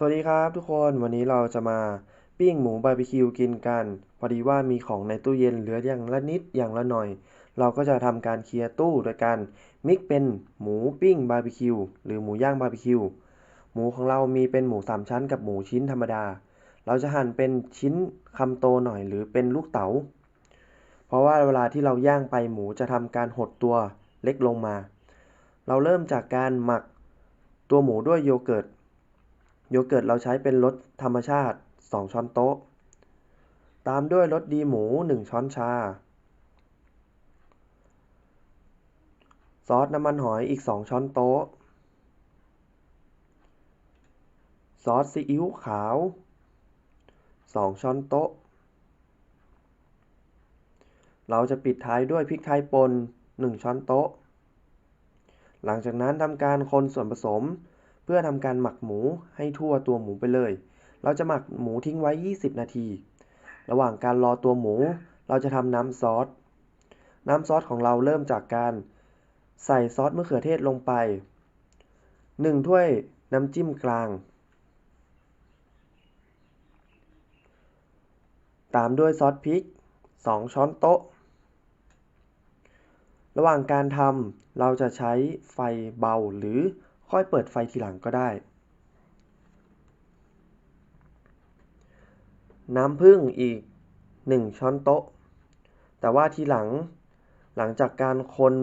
สวัสดีครับทุกคนวันนี้เราจะมาปิ้งหมูบาร์บีคิวกินกัน พอดีว่ามีของในตู้เย็นเหลืออย่างละนิดอย่างละหน่อย เราก็จะทำการเคลียร์ตู้โดยการมิกเป็นหมูปิ้งบาร์บีคิวหรือหมูย่างบาร์บีคิวหมูของเรามีเป็นหมูสามชั้นกับหมูชิ้นธรรมดา เราจะหั่นเป็นชิ้นคำโตหน่อยหรือเป็นลูกเต๋าเพราะว่าเวลาที่เราย่างไปหมูจะทำการหดตัวเล็กลงมา เราเริ่มจากการหมักตัวหมูด้วยโยเกิร์ต โยเกิร์ตเราใช้เป็นรสธรรมชาติ 2 ช้อนโต๊ะ ตามด้วยรสดีหมู 1 ช้อนชา ซอสน้ำมันหอยอีก 2 ช้อนโต๊ะ ซอสซีอิ๊วขาว 2 ช้อนโต๊ะ เราจะปิดท้ายด้วยพริกไทยป่น1 ช้อนโต๊ะ หลังจากนั้นทำการคนส่วนผสม พื่อทำการหมักหมูให้ทั่วตัวหมูไปเลย เราจะหมักหมูทิ้งไว้ 20 นาที ระหว่างการรอตัวหมู เราจะทำน้ำซอส น้ำซอสของเราเริ่มจากการใส่ซอสมะเขือเทศลงไป 1 ถ้วยน้ำจิ้มกลาง ตามด้วยซอสพริก 2 ช้อนโต๊ะ ระหว่างการทำเราจะใช้ไฟเบาหรือ ค่อยเปิดไฟทีหลังก็ได้ น้ำผึ้งอีก 1 ช้อนโต๊ะ แต่ว่าทีหลังหลังจากการคน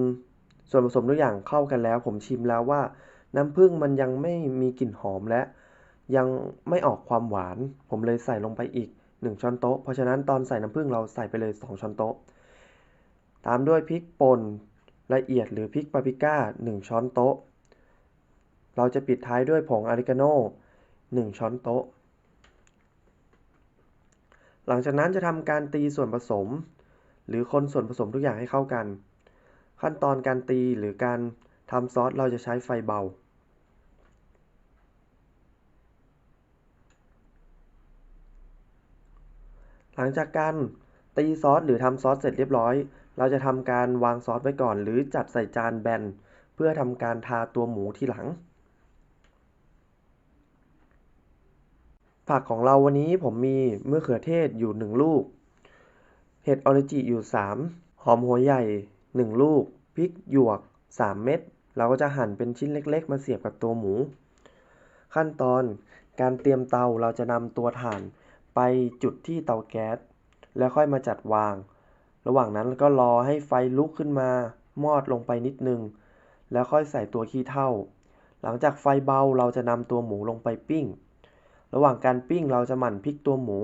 ส่วนผสมทุกอย่างเข้ากันแล้ว ผมชิมแล้วว่า น้ำผึ้งมันยังไม่มีกลิ่นหอมและ ยังไม่ออกความหวาน ผมเลยใส่ลงไปอีก 1 ช้อนโต๊ะ เพราะฉะนั้นตอนใส่น้ำผึ้งเราใส่ไปเลย 2 ช้อนโต๊ะ ตามด้วยพริกป่นละเอียดหรือพริกปาปริก้า 1 ช้อนโต๊ะ เราจะปิดท้ายด้วยผงอาริกาโน่1ช้อนโต๊ะ หลังจากนั้นจะทำการตีส่วนผสม หรือคนส่วนผสมทุกอย่างให้เข้ากัน ขั้นตอนการตีหรือการทำซอสเราจะใช้ไฟเบาหลังจากการตีซอสหรือทำซอสเสร็จเรียบร้อย เราจะทำการวางซอสไว้ก่อน หรือจัดใส่จานแบน เพื่อทำการทาตัวหมูทีหลัง ผักของเราวันนี้ผมมีมะเขือเทศอยู่ 1 ลูก เห็ดออริจิอยู่ 3 หอมหัวใหญ่ 1 ลูก พริกหยวก 3 เม็ด เราก็จะหั่นเป็นชิ้นเล็ก ๆ มาเสียบกับตัวหมู ขั้นตอนการเตรียมเตาเราจะนำตัวถ่านไปจุดที่เตาแก๊ส แล้วค่อยมาจัดวาง ระหว่างนั้นก็รอให้ไฟลุกขึ้นมามอดลงไปนิดนึง แล้วค่อยใส่ตัวขี้เถ้า หลังจากไฟเบาเราจะนำตัวหมูลงไปปิ้ง ระหว่างการปิ้งเราจะหมั่นพลิกตัวหมู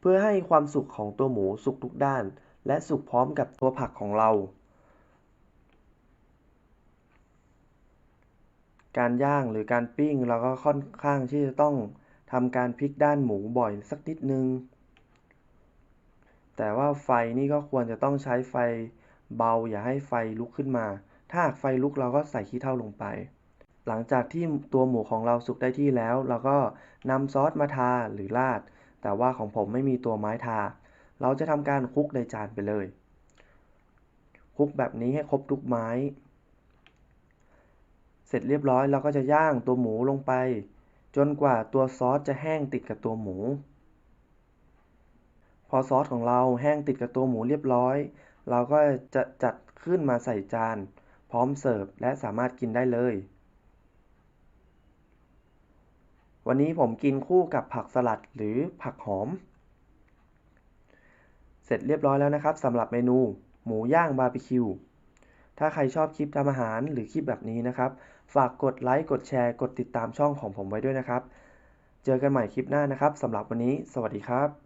เพื่อให้ความสุกของตัวหมูสุกทุกด้าน และสุกพร้อมกับตัวผักของเรา การย่างหรือการปิ้งเราก็ค่อนข้างที่จะต้องทำการพลิกด้านหมูบ่อยสักนิดนึง แต่ว่าไฟนี่ก็ควรจะต้องใช้ไฟเบาอย่าให้ไฟลุกขึ้นมา ถ้าหากไฟลุกเราก็ใส่ขี้เถ้าลงไป หลังจากที่ตัวหมูของเราสุกได้ที่แล้ว เราก็นำซอสมาทาหรือราด แต่ว่าของผมไม่มีตัวไม้ทา เราจะทำการคลุกในจานไปเลยคลุกแบบนี้ให้ครบทุกไม้ เสร็จเรียบร้อยเราก็จะย่างตัวหมูลงไป จนกว่าตัวซอสจะแห้งติดกับตัวหมู พอซอสของเราแห้งติดกับตัวหมูเรียบร้อย เราก็จะจัดขึ้นมาใส่จาน พร้อมเสิร์ฟและสามารถกินได้เลย วันนี้ผมกินคู่กับผักสลัดหรือผักหอม เสร็จเรียบร้อยแล้วนะครับสำหรับเมนูหมูย่างบาร์บีคิว ถ้าใครชอบคลิปทำอาหารหรือคลิปแบบนี้นะครับ ฝากกดไลค์กดแชร์ กดติดตามช่องของผมไว้ด้วยนะครับ เจอกันใหม่คลิปหน้านะครับสำหรับวันนี้ สวัสดีครับ